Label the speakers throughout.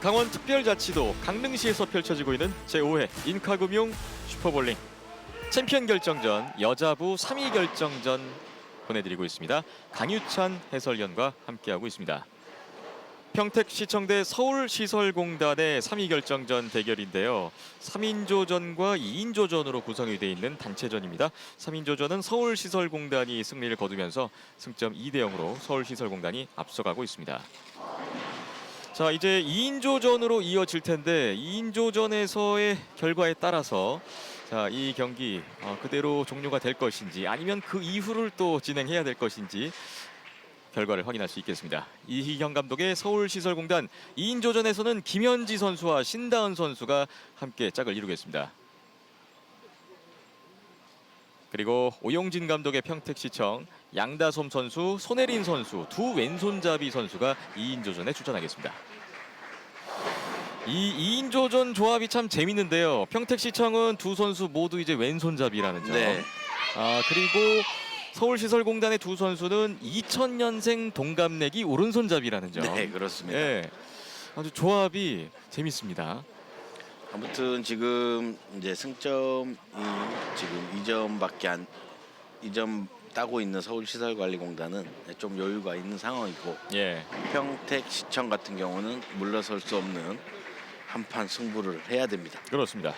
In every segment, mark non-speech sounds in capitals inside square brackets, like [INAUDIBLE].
Speaker 1: 강원 특별자치도 강릉시에서 펼쳐지고 있는 제5회 인카금융 슈퍼볼링 챔피언 결정전 여자부 3위 결정전 보내드리고 있습니다. 강유찬 해설위원과 함께하고 있습니다. 평택시청 대 서울시설공단의 3위 결정전 대결인데요. 3인조전과 2인조전으로 구성이 되어 있는 단체전입니다. 3인조전은 서울시설공단이 승리를 거두면서 승점 2대 0으로 서울시설공단이 앞서가고 있습니다. 자 이제 2인조전으로 이어질 텐데 2인조전에서의 결과에 따라서 자 이 경기 어, 그대로 종료가 될 것인지 아니면 그 이후를 또 진행해야 될 것인지 결과를 확인할 수 있겠습니다. 이희경 감독의 서울시설공단 2인조전에서는 김현지 선수와 신다은 선수가 함께 짝을 이루겠습니다. 그리고 오용진 감독의 평택시청 양다솜 선수, 손혜린 선수 두 왼손잡이 선수가 2인 조전에 출전하겠습니다. 이 2인 조전 조합이 참 재밌는데요. 평택시청은 두 선수 모두 이제 왼손잡이라는 점.
Speaker 2: 네.
Speaker 1: 아 그리고 서울시설공단의 두 선수는 2000년생 동갑내기 오른손잡이라는 점.
Speaker 2: 네, 그렇습니다.
Speaker 1: 예, 아주 조합이 재밌습니다.
Speaker 2: 아무튼 지금 이제 승점이 지금 2점밖에 안 2점 따고 있는 서울시설관리공단은 좀 여유가 있는 상황이고
Speaker 1: 예,
Speaker 2: 평택시청 같은 경우는 물러설 수 없는 한판 승부를 해야 됩니다.
Speaker 1: 그렇습니다.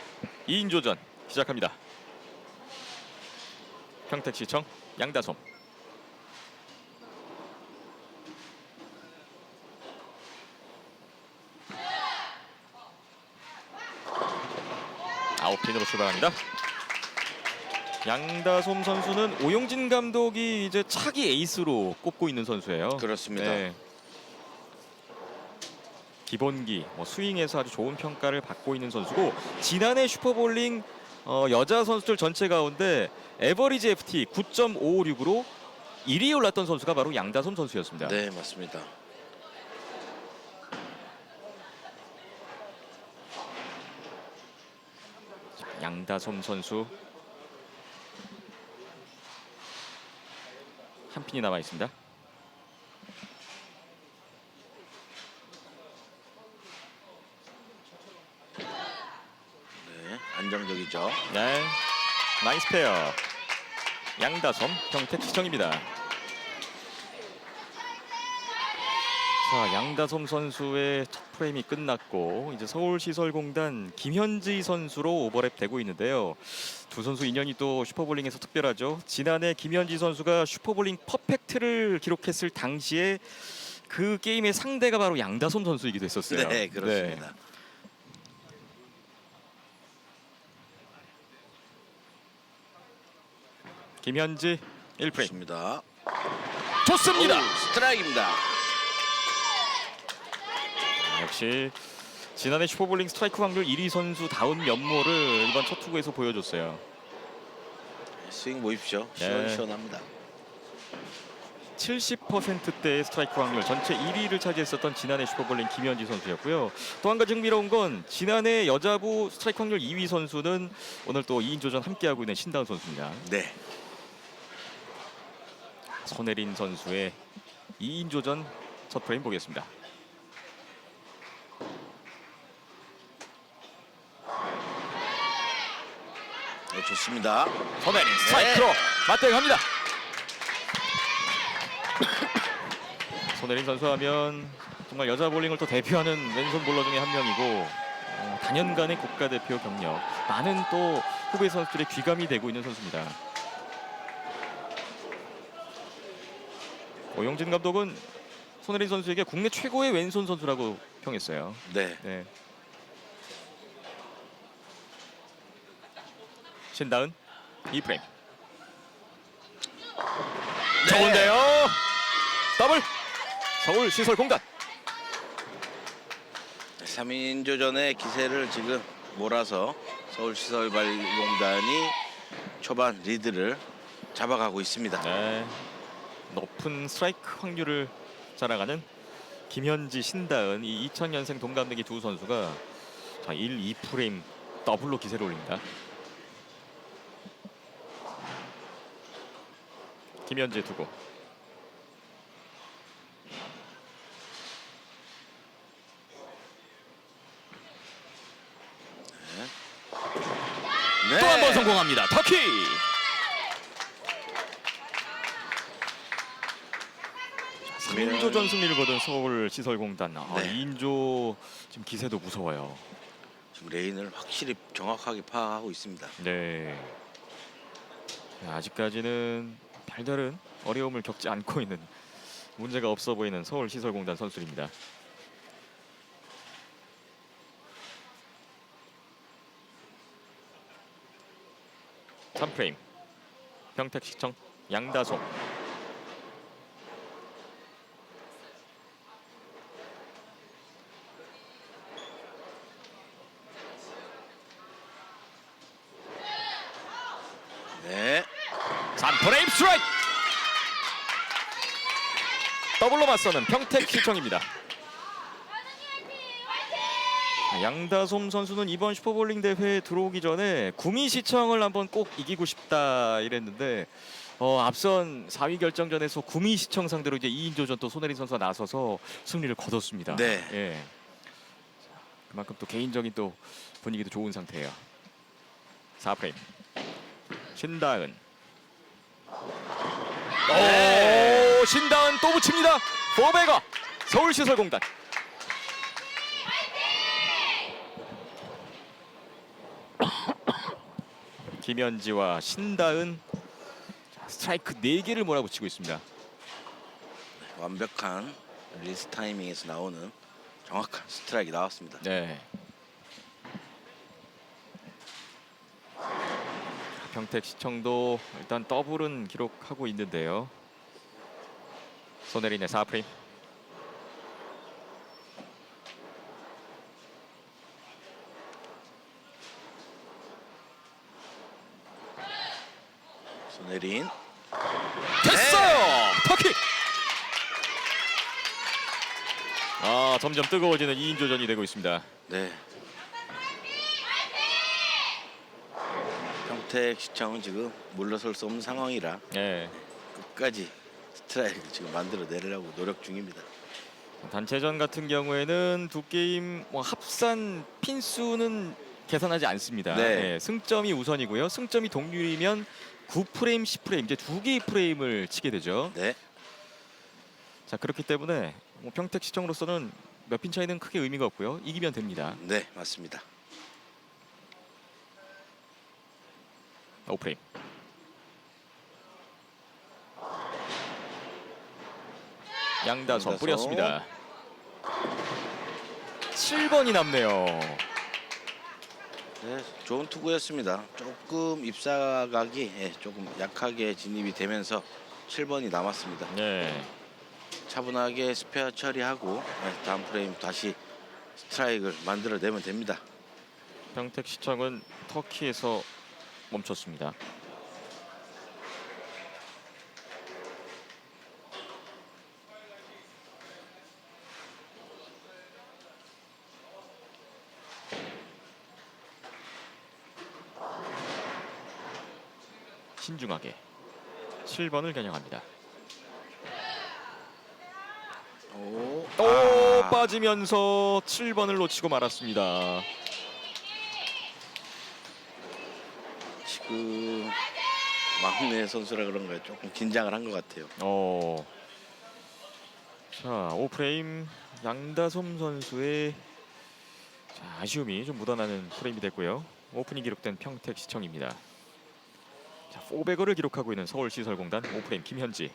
Speaker 1: 2인조전 시작합니다. 평택시청 양다솜. 아홉 핀으로 출발합니다. 양다솜 선수는 오용진 감독이 이제 차기 에이스로 꼽고 있는 선수예요.
Speaker 2: 그렇습니다.
Speaker 1: 네. 기본기, 뭐 스윙에서 아주 좋은 평가를 받고 있는 선수고 지난해 슈퍼볼링 어, 여자 선수들 전체 가운데 에버리지 FT 9.556으로 1위에 올랐던 선수가 바로 양다솜 선수였습니다.
Speaker 2: 네, 맞습니다.
Speaker 1: 양다솜 선수 한 핀이 남아 있습니다.
Speaker 2: 네, 안정적이죠.
Speaker 1: 네, 나이스 페어. 양다솜 평택시청입니다. 자, 양다솜 선수의 첫 프레임이 끝났고 이제 서울시설공단 김현지 선수로 오버랩 되고 있는데요. 두 선수 인연이 또 슈퍼볼링에서 특별하죠. 지난해 김현지 선수가 슈퍼볼링 퍼펙트를 기록했을 당시에 그 게임의 상대가 바로 양다솜 선수이기도 했었어요.
Speaker 2: 네, 그렇습니다.
Speaker 1: 김현지 1프레임.
Speaker 2: 좋습니다.
Speaker 1: 좋습니다.
Speaker 2: 오, 스트라이크입니다.
Speaker 1: 역시 지난해 슈퍼볼링 스트라이크 확률 1위 선수 다운 면모를 이번 첫 투구에서 보여줬어요.
Speaker 2: 스윙 보십시오.
Speaker 1: 네.
Speaker 2: 시원시원합니다.
Speaker 1: 70%대의 스트라이크 확률 전체 1위를 차지했었던 지난해 슈퍼볼링 김현지 선수였고요. 또 한 가지 흥미로운 건 지난해 여자부 스트라이크 확률 2위 선수는 오늘 또 2인 조전 함께하고 있는 신다운 선수입니다.
Speaker 2: 네.
Speaker 1: 손혜린 선수의 2인 조전 첫 프레임 보겠습니다.
Speaker 2: 좋습니다.
Speaker 1: 손혜린 스트라이크로 맞대응 합니다. [COUGHS] 손혜린 선수 하면 정말 여자 볼링을 또 대표하는 왼손 볼러 중에 한 명이고 어, 단연간의 국가대표 경력 많은 또 후배 선수들의 귀감이 되고 있는 선수입니다. 오영진 감독은 손혜린 선수에게 국내 최고의 왼손 선수라고 평했어요.
Speaker 2: 네.
Speaker 1: 네. 신다은 2프레임. 좋은데요. 더블. 서울 시설 공단.
Speaker 2: 3인조전의 기세를 지금 몰아서 서울시설관리공단이 초반 리드를 잡아가고 있습니다.
Speaker 1: 네. 높은 스트라이크 확률을 자랑하는 김현지, 신다은 이 2000년생 동갑내기 두 선수가 자, 1, 2프레임 더블로 기세를 올립니다. 김현지 두고
Speaker 2: 네.
Speaker 1: 또 한 번 성공합니다. 터키. 3조전 승리를 거둔 서울 시설공단. 아,
Speaker 2: 네.
Speaker 1: 2인조 지금 기세도 무서워요.
Speaker 2: 지금 레인을 확실히 정확하게 파악하고 있습니다.
Speaker 1: 네. 네 아직까지는 별다른 어려움을 겪지 않고 있는 문제가 없어 보이는 서울 시설공단 선수입니다. 삼프레임 평택시청 양다솜
Speaker 2: 네.
Speaker 1: 3프레임 스트라이크 더블로 맞서는 평택 시청입니다 양다솜 선수는 이번 슈퍼볼링 대회에 들어오기 전에 구미시청을 한번 꼭 이기고 싶다 이랬는데 어, 앞선 4위 결정전에서 구미시청 상대로 이제 2인조전 또 손혜린 선수가 나서서 승리를 거뒀습니다.
Speaker 2: 네.
Speaker 1: 예. 그만큼 또 개인적인 또 분위기도 좋은 상태예요. 4프레임 신다은 오 신다은 또 붙입니다. 포베가 서울시설공단 [COUGHS] 김현지와 신다은 자, 스트라이크 4개를 몰아붙이고 있습니다.
Speaker 2: 완벽한 리스 타이밍에서 나오는 정확한 스트라이크 나왔습니다.
Speaker 1: 네. 평택시청도 일단 더블은 기록하고 있는데요. 손혜린의 4프레임.
Speaker 2: 손혜린.
Speaker 1: 됐어요. 터키. 아 점점 뜨거워지는 2인조전이 되고 있습니다.
Speaker 2: 네. 평택 시청은 지금 물러설 수 없는 상황이라
Speaker 1: 네.
Speaker 2: 끝까지 스트라이크 지금 만들어 내려고 노력 중입니다.
Speaker 1: 단체전 같은 경우에는 두 게임 뭐 합산 핀 수는 계산하지 않습니다.
Speaker 2: 네.
Speaker 1: 예, 승점이 우선이고요. 승점이 동률이면 9프레임, 10프레임 이제 두 개의 프레임을 치게 되죠.
Speaker 2: 네.
Speaker 1: 자 그렇기 때문에 뭐 평택 시청으로서는 몇 핀 차이는 크게 의미가 없고요. 이기면 됩니다.
Speaker 2: 네, 맞습니다.
Speaker 1: 5프레임. 양다솜
Speaker 2: 양다솜.
Speaker 1: 뿌렸습니다. 7번이 남네요.
Speaker 2: 네, 좋은 투구였습니다. 조금 입사각이 예, 조금 약하게 진입이 되면서 7번이 남았습니다.
Speaker 1: 네.
Speaker 2: 차분하게 스페어 처리하고 예, 다음 프레임 다시 스트라이크를 만들어내면 됩니다.
Speaker 1: 평택 시청은 터키에서 멈췄습니다. 신중하게 7번을 겨냥합니다.
Speaker 2: 오,
Speaker 1: 또
Speaker 2: 아,
Speaker 1: 빠지면서 7번을 놓치고 말았습니다.
Speaker 2: 지금 막내 선수라 그런가요? 조금 긴장을 한 것 같아요.
Speaker 1: 어. 자, 5프레임 양다솜 선수의 자, 아쉬움이 좀 묻어나는 프레임이 됐고요. 오픈이 기록된 평택 시청입니다. 자, 400어를 기록하고 있는 서울시설공단 5프레임 김현지.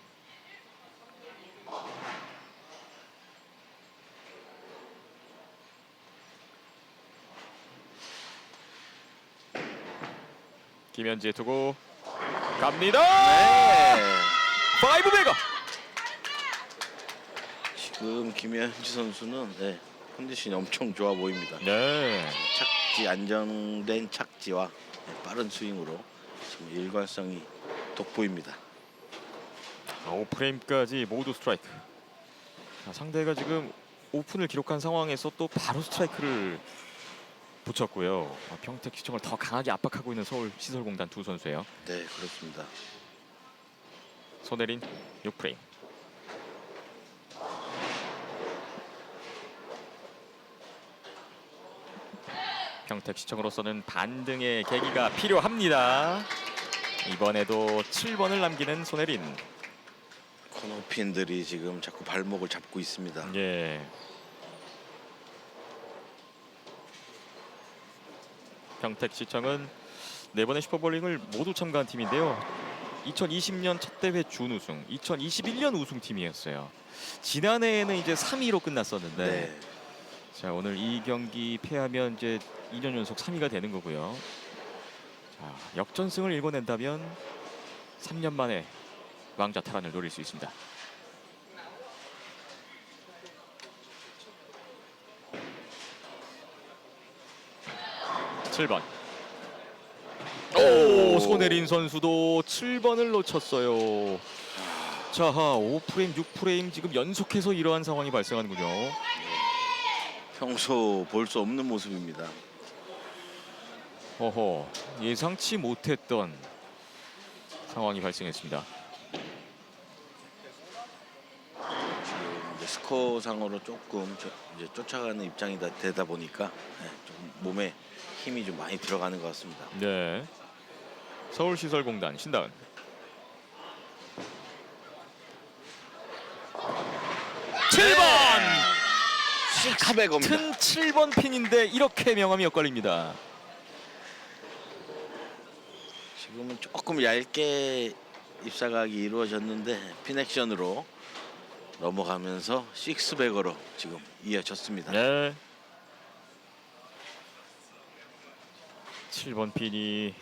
Speaker 1: 김현지의 투구 갑니다.
Speaker 2: 네.
Speaker 1: 파이브 베거.
Speaker 2: 지금 김현지 선수는 네, 컨디션이 엄청 좋아 보입니다.
Speaker 1: 네.
Speaker 2: 착지 안정된 착지와 네, 빠른 스윙으로 지금 일관성이 돋보입니다.
Speaker 1: 아, 5프레임까지 모두 스트라이크. 자, 상대가 지금 오픈을 기록한 상황에서 또 바로 스트라이크를 붙였고요. 아, 평택 시청을 더 강하게 압박하고 있는 서울 시설공단 두 선수예요.
Speaker 2: 네, 그렇습니다.
Speaker 1: 손혜린 6프레임. 평택 시청으로서는 반등의 계기가 필요합니다. 이번에도 7번을 남기는 손혜린.
Speaker 2: 코너핀들이 지금 자꾸 발목을 잡고 있습니다.
Speaker 1: 예. 평택시청은 네 번의 슈퍼볼링을 모두 참가한 팀인데요. 2020년 첫 대회 준우승, 2021년 우승팀이었어요. 지난해에는 이제 3위로 끝났었는데
Speaker 2: 네.
Speaker 1: 자 오늘 이 경기 패하면 이제 2년 연속 3위가 되는 거고요. 자 역전승을 일궈낸다면 3년 만에 왕자 탈환을 노릴 수 있습니다. 칠 번. 오 손혜린 선수도 7번을 놓쳤어요. 자 5프레임 6프레임 지금 연속해서 이러한 상황이 발생하는군요.
Speaker 2: 평소 볼 수 없는 모습입니다.
Speaker 1: 어허 예상치 못했던 상황이 발생했습니다.
Speaker 2: 지금 이제 스코어 상으로 조금 저- 이제 쫓아가는 입장이 다 되다 보니까 네, 좀 몸에 힘이 좀 많이 들어가는 것 같습니다.
Speaker 1: 네. 서울시설공단 신다은. 칠번
Speaker 2: 식스백어입니다.
Speaker 1: 같은 7번 핀인데 이렇게 명함이 엇갈립니다.
Speaker 2: 지금은 조금 얇게 입사각이 이루어졌는데 피넥션으로 넘어가면서 식스백어로 지금 이어졌습니다.
Speaker 1: 네. 7번 핀이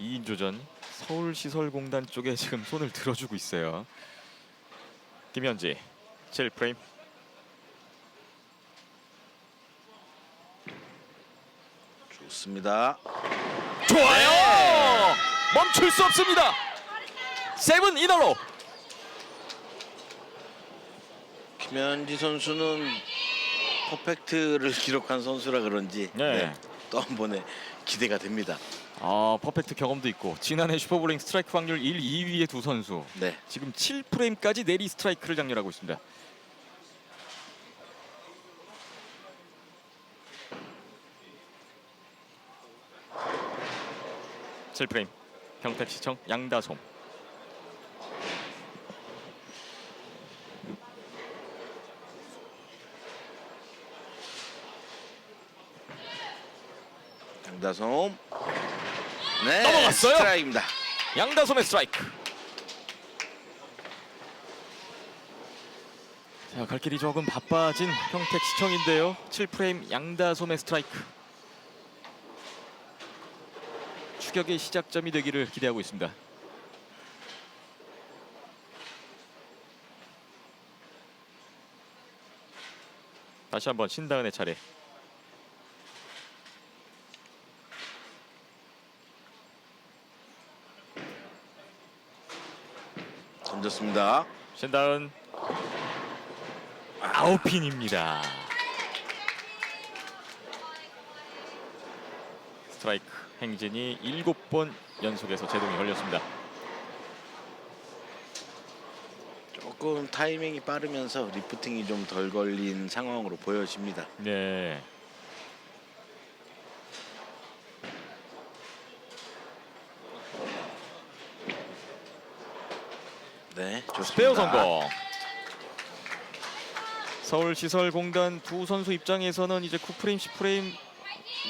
Speaker 1: 2인조전 서울시설공단 쪽에 지금 손을 들어주고 있어요. 김현지 7 프레임
Speaker 2: 좋습니다.
Speaker 1: 좋아요. 멈출 수 없습니다. 세븐 이너로
Speaker 2: 김현지 선수는 퍼펙트를 기록한 선수라 그런지
Speaker 1: 네.
Speaker 2: 네, 또 한 번의 기대가 됩니다.
Speaker 1: 아 퍼펙트 경험도 있고 지난해 슈퍼볼링 스트라이크 확률 1, 2위의 두 선수
Speaker 2: 네,
Speaker 1: 지금 7프레임까지 내리 스트라이크를 장렬하고 있습니다. 칠프레임 평택시청 양다솜
Speaker 2: 강다솜. 네,
Speaker 1: 넘어갔어요?
Speaker 2: 스트라이크입니다.
Speaker 1: 양다솜의 스트라이크. 자, 갈 길이 조금 바빠진 평택시청인데요. 7프레임 양다솜의 스트라이크. 추격의 시작점이 되기를 기대하고 있습니다. 다시 한번 신다은의 차례.
Speaker 2: 던졌습니다.
Speaker 1: 신다은 아웃핀입니다. 스트라이크 행진이 7번 연속해서 제동이 걸렸습니다.
Speaker 2: 조금 타이밍이 빠르면서 리프팅이 좀 덜 걸린 상황으로 보여집니다.
Speaker 1: 네.
Speaker 2: 네, 좋습니다.
Speaker 1: 스페어 성공. 서울시설공단 두 선수 입장에서는 이제 9프레임, 10프레임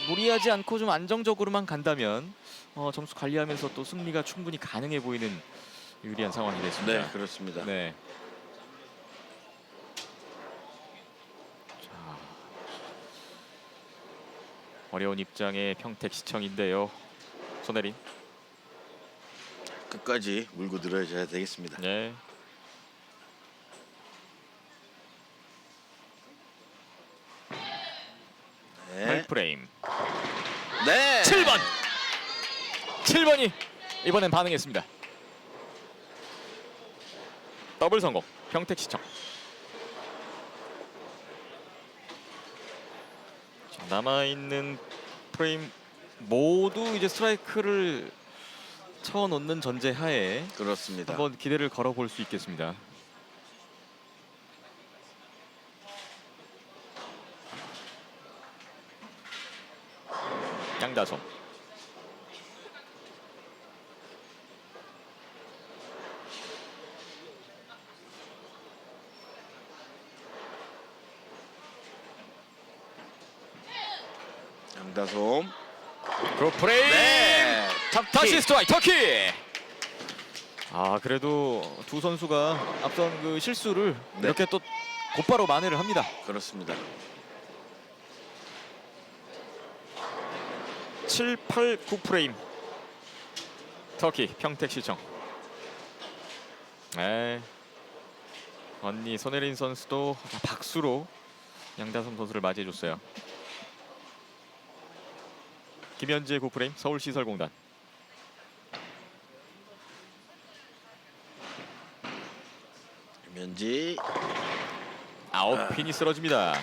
Speaker 1: 무리하지 않고 좀 안정적으로만 간다면 어, 점수 관리하면서 또 승리가 충분히 가능해 보이는 유리한 상황이 됐습니다.
Speaker 2: 네, 그렇습니다.
Speaker 1: 네. 자, 어려운 입장의 평택 시청인데요. 손혜린.
Speaker 2: 끝까지 물고 늘어져야 되겠습니다.
Speaker 1: 네.
Speaker 2: 네,
Speaker 1: 8 프레임.
Speaker 2: 네.
Speaker 1: 7번. 7번이 이번엔 반응했습니다. 더블 성공. 평택 시청. 남아 있는 프레임 모두 이제 스트라이크를 쳐 놓는 전제하에
Speaker 2: 그렇습니다.
Speaker 1: 한번 기대를 걸어볼 수 있겠습니다. 양다솜.
Speaker 2: 양다솜.
Speaker 1: 굿플레이.
Speaker 2: 네.
Speaker 1: 다시 스트라이크 터키. 아 그래도 두 선수가 앞선 그 실수를
Speaker 2: 네.
Speaker 1: 이렇게 또 곧바로 만회를 합니다.
Speaker 2: 그렇습니다.
Speaker 1: 7, 8, 9 프레임. 터키 평택시청. 네. 언니 손혜린 선수도 박수로 양다솜 선수를 맞이해줬어요. 김현지의 9 프레임 서울시설공단.
Speaker 2: 김현지.
Speaker 1: 아웃 핀이 쓰러집니다.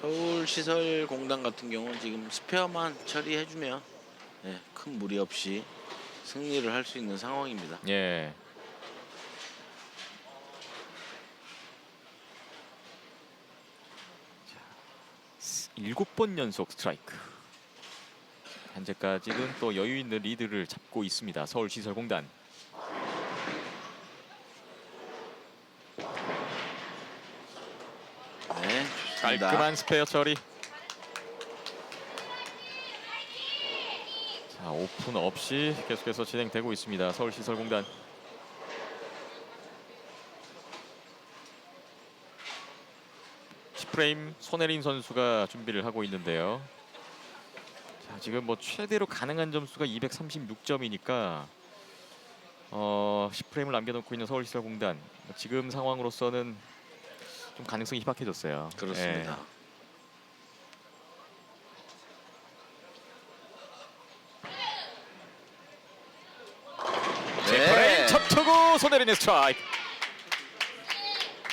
Speaker 2: 서울시설공단 같은 경우는 지금 스페어만 처리해주면 예, 큰 무리 없이 승리를 할 수 있는 상황입니다.
Speaker 1: 예. 자, 일곱 번 연속 스트라이크. 현재까지는 또 여유 있는 리드를 잡고 있습니다. 서울시설공단.
Speaker 2: 네, 좋습니다.
Speaker 1: 깔끔한 스페어 처리. 자, 오픈 없이 계속해서 진행되고 있습니다. 서울시설공단. 프레임 손혜린 선수가 준비를 하고 있는데요. 자, 지금 뭐 최대로 가능한 점수가 236점이니까 어, 10프레임을 남겨놓고 있는 서울시설공단. 지금 상황으로서는 좀 가능성이 희박해졌어요.
Speaker 2: 그렇습니다.
Speaker 1: 예.
Speaker 2: 네.
Speaker 1: 프레임 첫 투구 손혜린의 스트라이크.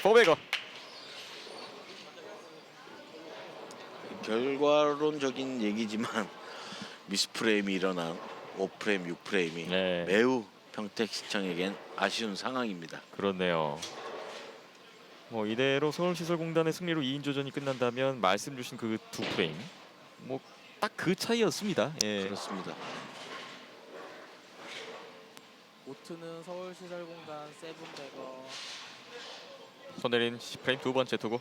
Speaker 1: 포베거.
Speaker 2: 결과론적인 얘기지만 [LAUGHS] 미스프레임이 일어난 5프레임, 6프레임이
Speaker 1: 네.
Speaker 2: 매우 평택 시청에겐 아쉬운 상황입니다.
Speaker 1: 그렇네요. 뭐 이대로 서울시설공단의 승리로 2인 조전이 끝난다면 말씀 주신 그 두 프레임 뭐 딱 그 차이였습니다. 예.
Speaker 2: 그렇습니다.
Speaker 3: 오트는 서울시설공단 세븐베거
Speaker 1: 손혜린 10프레임 두 번째 투구.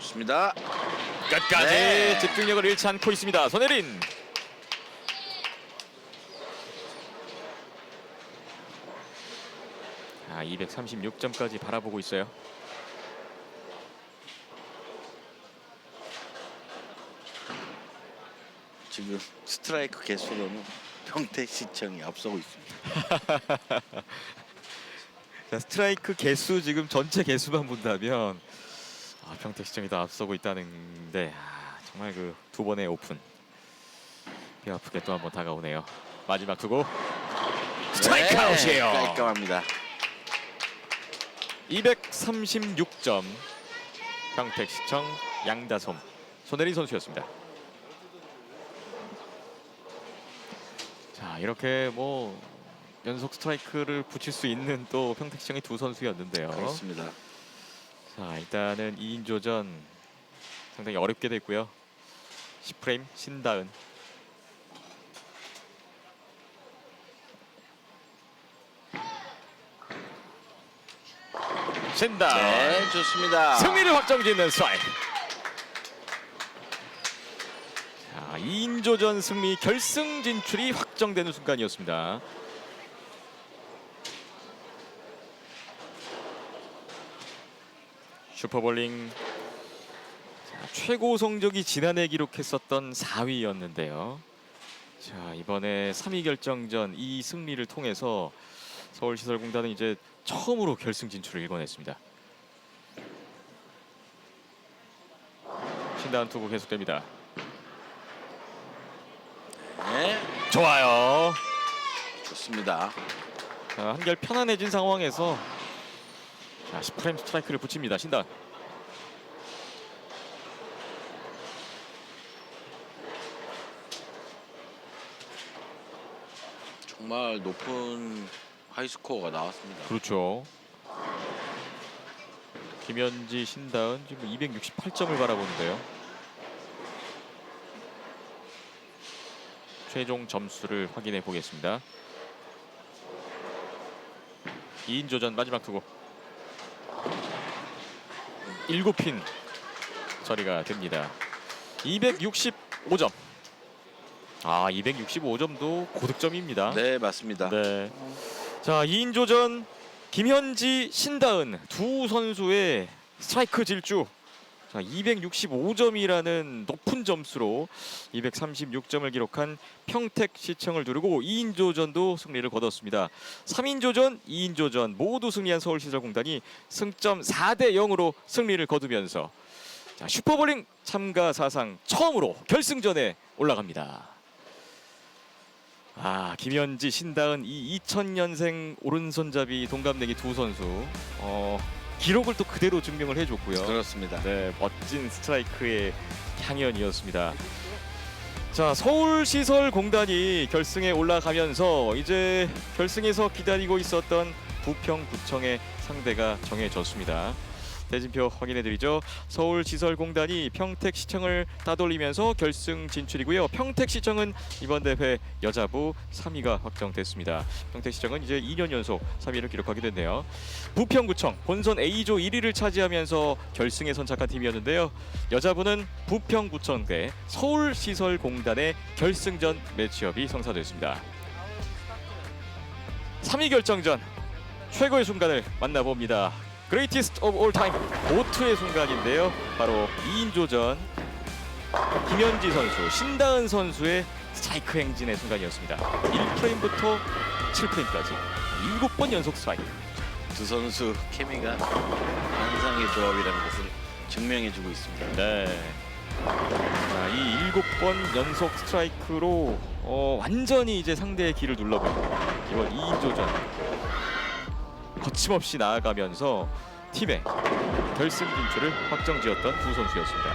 Speaker 2: 좋습니다.
Speaker 1: 끝까지
Speaker 2: 네.
Speaker 1: 집중력을 잃지 않고 있습니다. 손혜린. 아, 236점까지 바라보고 있어요.
Speaker 2: 지금 스트라이크 개수로는 평택 시청이 앞서고 있습니다. [LAUGHS]
Speaker 1: 자, 스트라이크 개수 지금 전체 개수만 본다면 아, 평택 시청이 더 앞서고 있다는데 아, 정말 그 두 번의 오픈 배 아프게 또 한 번 다가오네요. 마지막 투구 스트라이크
Speaker 2: 네,
Speaker 1: 아웃이에요.
Speaker 2: 깔끔합니다.
Speaker 1: 236점 평택 시청 양다솜 손혜린 선수였습니다. 자 이렇게 뭐 연속 스트라이크를 붙일 수 있는 또 평택 시청의 두 선수였는데요.
Speaker 2: 그렇습니다.
Speaker 1: 자 일단은 2인 조전 상당히 어렵게 됐고요. 10프레임 신다은 신다은
Speaker 2: 네, 좋습니다.
Speaker 1: 승리를 확정짓는 스트라이크. 자, 2인조전 승리 결승 진출이 확정되는 순간이었습니다. 슈퍼볼링 자, 최고 성적이 지난해 기록했었던 4위였는데요. 자 이번에 3위 결정전 이 승리를 통해서 서울시설공단은 이제 처음으로 결승 진출을 일궈냈습니다. 신다운 투구 계속됩니다.
Speaker 2: 네,
Speaker 1: 좋아요.
Speaker 2: 좋습니다.
Speaker 1: 자, 한결 편안해진 상황에서 자, 10프레임 스트라이크를 붙입니다. 신다운.
Speaker 2: 정말 높은 하이스코어가 나왔습니다.
Speaker 1: 그렇죠. 김현지 신다은 지금 268점을 바라보는데요. 최종 점수를 확인해 보겠습니다. 2인조전 마지막 투구 7핀 처리가 됩니다. 265점. 아, 265점도 고득점입니다.
Speaker 2: 네, 맞습니다.
Speaker 1: 네. 자, 2인조전 김현지, 신다은 두 선수의 스트라이크 질주. 자, 265점이라는 높은 점수로 236점을 기록한 평택 시청을 두르고 2인조전도 승리를 거뒀습니다. 3인조전, 2인조전 모두 승리한 서울시설공단이 승점 4대 0으로 승리를 거두면서 자, 슈퍼볼링 참가 사상 처음으로 결승전에 올라갑니다. 아 김현지, 신다은 이 2000년생 오른손잡이 동갑내기 두 선수 어, 기록을 또 그대로 증명을 해줬고요.
Speaker 2: 그렇습니다.
Speaker 1: 네, 멋진 스트라이크의 향연이었습니다. 자, 서울시설공단이 결승에 올라가면서 이제 결승에서 기다리고 있었던 부평구청의 상대가 정해졌습니다. 대진표 확인해드리죠. 서울시설공단이 평택시청을 따돌리면서 결승 진출이고요. 평택시청은 이번 대회 여자부 3위가 확정됐습니다. 평택시청은 이제 2년 연속 3위를 기록하게 됐네요. 부평구청 본선 A조 1위를 차지하면서 결승에 선착한 팀이었는데요. 여자부는 부평구청 대 서울시설공단의 결승전 매치업이 성사됐습니다. 3위 결정전 최고의 순간을 만나봅니다. 그레이티스트 오브 올 타임 고투의 순간인데요. 바로 2인조전 김현지 선수, 신다은 선수의 스트라이크 행진의 순간이었습니다. 1프레임부터 7프레임까지 7번 연속 스트라이크.
Speaker 2: 두 선수 케미가 환상의 조합이라는 것을 증명해주고 있습니다.
Speaker 1: 네. 자, 이 일곱 번 연속 스트라이크로 어, 완전히 이제 상대의 길을 눌러버리고 이번 2인조전 거침없이 나아가면서 팀의 결승 진출을 확정지었던 두 선수였습니다.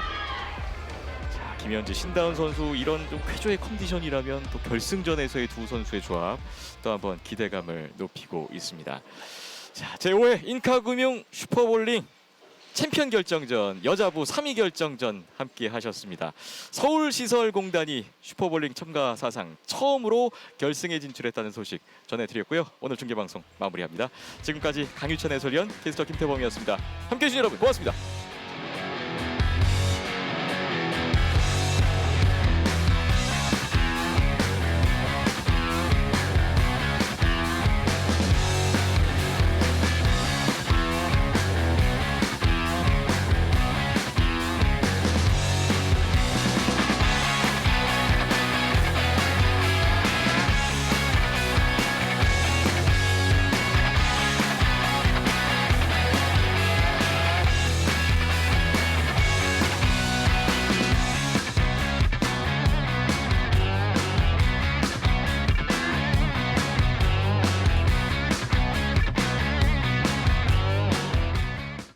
Speaker 1: 자, 김현지, 신다운 선수 이런 좀 쾌조의 컨디션이라면 또 결승전에서의 두 선수의 조합 또 한번 기대감을 높이고 있습니다. 자, 제5회 인카금융 슈퍼볼링 챔피언 결정전 여자부 3위 결정전 함께 하셨습니다. 서울시설공단이 슈퍼볼링 참가 사상 처음으로 결승에 진출했다는 소식 전해드렸고요. 오늘 중계방송 마무리합니다. 지금까지 강유천 해설위원 캐스터 김태범이었습니다. 함께해 주신 여러분 고맙습니다.